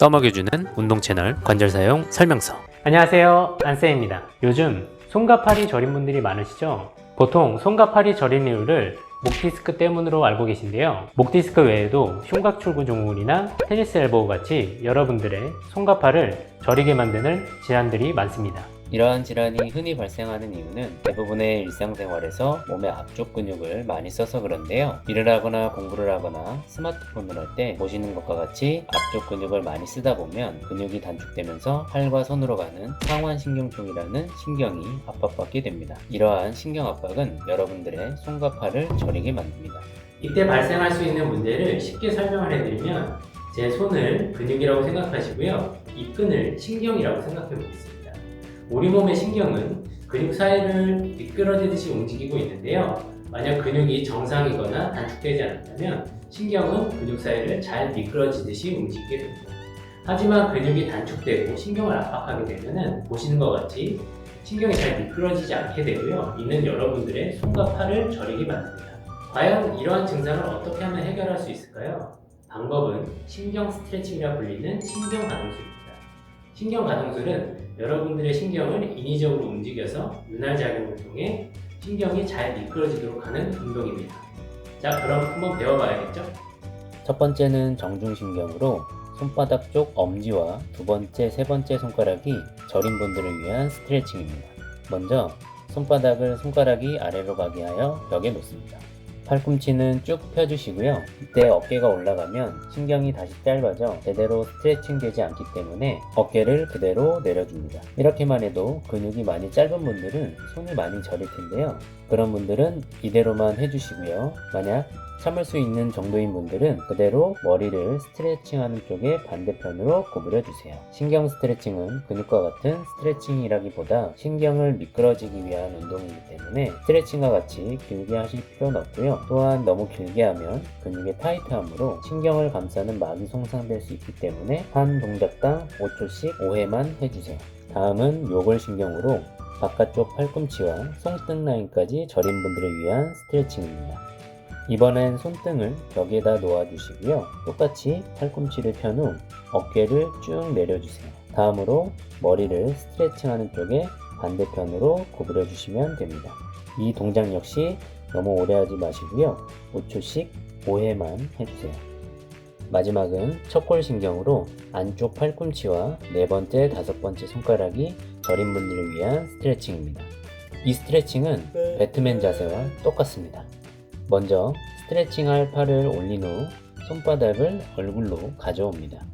떠먹여주는 운동 채널 관절 사용 설명서. 안녕하세요. 안쌤입니다. 요즘 손과 팔이 저린 분들이 많으시죠? 보통 손과 팔이 저린 이유를 목 디스크 때문으로 알고 계신데요. 목 디스크 외에도 흉곽 출구 증후군이나 테니스 엘보우 같이 여러분들의 손과 팔을 저리게 만드는 질환들이 많습니다 이러한 질환이 흔히 발생하는 이유는 대부분의 일상생활에서 몸의 앞쪽 근육을 많이 써서 그런데요. 일을 하거나 공부를 하거나 스마트폰을 할 때 보시는 것과 같이 앞쪽 근육을 많이 쓰다 보면 근육이 단축되면서 팔과 손으로 가는 상완신경 쪽이라는 신경이 압박받게 됩니다. 이러한 신경 압박은 여러분들의 손과 팔을 저리게 만듭니다. 이때 발생할 수 있는 문제를 쉽게 설명을 해드리면 제 손을 근육이라고 생각하시고요 이 끈을 신경이라고 생각해 보겠습니다 우리 몸의 신경은 근육 사이를 미끄러지듯이 움직이고 있는데요 만약 근육이 정상이거나 단축되지 않았다면 신경은 근육 사이를 잘 미끄러지듯이 움직이게 됩니다 하지만 근육이 단축되고 신경을 압박하게 되면 보시는 것 같이 신경이 잘 미끄러지지 않게 되고요 이는 여러분들의 손과 팔을 저리게 만듭니다 과연 이러한 증상을 어떻게 하면 해결할 수 있을까요? 방법은 신경 스트레칭이라 불리는 신경 가동술입니다. 신경 가동술은 여러분들의 신경을 인위적으로 움직여서 윤활 작용을 통해 신경이 잘 미끄러지도록 하는 운동입니다. 자, 그럼 한번 배워봐야겠죠? 첫 번째는 정중신경으로 손바닥 쪽 엄지와 두 번째, 세 번째 손가락이 저린 분들을 위한 스트레칭입니다. 먼저 손바닥을 손가락이 아래로 가게 하여 벽에 놓습니다. 팔꿈치는 쭉 펴주시고요. 이때 어깨가 올라가면 신경이 다시 짧아져 제대로 스트레칭 되지 않기 때문에 어깨를 그대로 내려줍니다. 이렇게만 해도 근육이 많이 짧은 분들은 손이 많이 저릴 텐데요. 그런 분들은 이대로만 해주시고요. 만약 참을 수 있는 정도인 분들은 그대로 머리를 스트레칭하는 쪽의 반대편으로 구부려 주세요. 신경 스트레칭은 근육과 같은 스트레칭이라기보다 신경을 미끄러지기 위한 운동이기 때문에 스트레칭과 같이 길게 하실 필요는 없고요. 또한 너무 길게 하면 근육의 타이트함으로 신경을 감싸는 막이 손상될 수 있기 때문에 한 동작당 5초씩 5회만 해주세요. 다음은 요골신경으로 바깥쪽 팔꿈치와 손등 라인까지 저린 분들을 위한 스트레칭입니다. 이번엔 손등을 벽에다 놓아주시고요. 똑같이 팔꿈치를 편 후 어깨를 쭉 내려주세요. 다음으로 머리를 스트레칭하는 쪽에 반대편으로 구부려 주시면 됩니다. 이 동작 역시 너무 오래 하지 마시고요. 5초씩 5회만 해주세요. 마지막은 척골신경으로 안쪽 팔꿈치와 네 번째, 다섯 번째 손가락이 저린 분들을 위한 스트레칭입니다. 이 스트레칭은 배트맨 자세와 똑같습니다. 먼저 스트레칭할 팔을 올린 후 손바닥을 얼굴로 가져옵니다.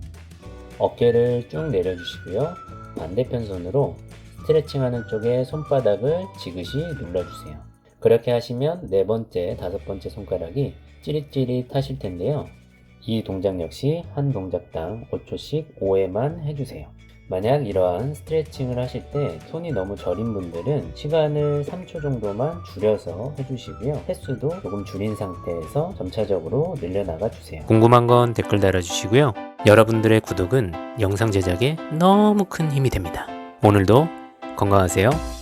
어깨를 쭉 내려주시고요. 반대편 손으로 스트레칭하는 쪽에 손바닥을 지그시 눌러주세요. 그렇게 하시면 네 번째, 다섯 번째 손가락이 찌릿찌릿 하실 텐데요. 이 동작 역시 한 동작당 5초씩 5회만 해주세요. 만약 이러한 스트레칭을 하실 때 손이 너무 저린 분들은 시간을 3초 정도만 줄여서 해주시고요. 횟수도 조금 줄인 상태에서 점차적으로 늘려나가 주세요. 궁금한 건 댓글 달아주시고요. 여러분들의 구독은 영상 제작에 너무 큰 힘이 됩니다. 오늘도 건강하세요.